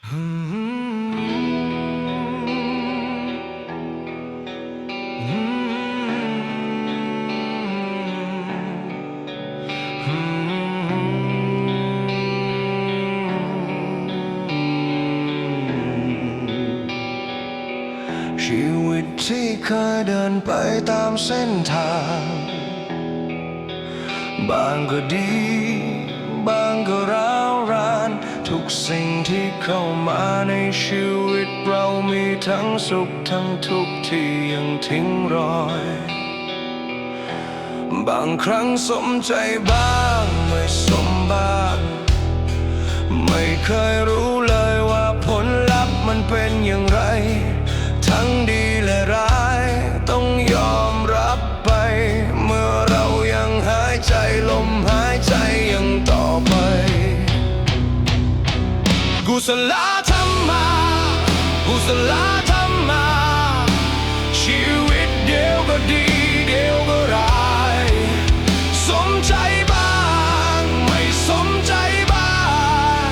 ชีวิตที่เคยเดินไปตามเส้นทาง บางก็ดี บางก็ร้าวรานทุก สิ่งที่เข้ามาในชีวิตเรามีทั้งสุขทั้งทุกข์ที่ยังทิ้งรอย บางครั้งสมใจบ้างไม่สมบ้างไม่เคยรู้เลยว่าผลลัพธ์มันเป็นอย่างไร ทั้งดีและร้าย กุศลธรรมากุศลธรรมาชีวิตเดียวก็ดีเดียวก็ร้ายสมใจบ้างไม่สมใจบ้าง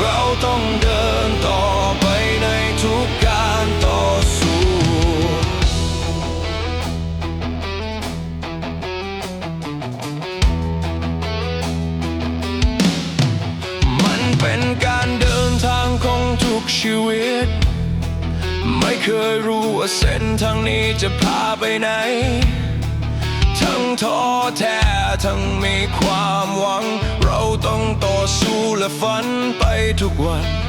เราต้องเดินต่อไปในทุกการต่อสู้ มันเป็นการ ชีวิต ไม่เคยรู้ว่าเส้นทางนี้จะพาไปไหน ทั้งท้อแท้ทั้งมีความหวัง เราต้องต่อสู้และฝันไปทุกวัน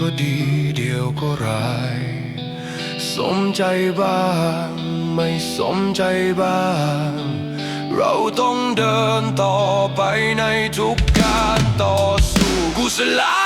ก็ดีเดียวก็ร้าย สมใจบ้าง ไม่สมใจบ้าง เราต้องเดินต่อไปในทุกการต่อสู้กุศลา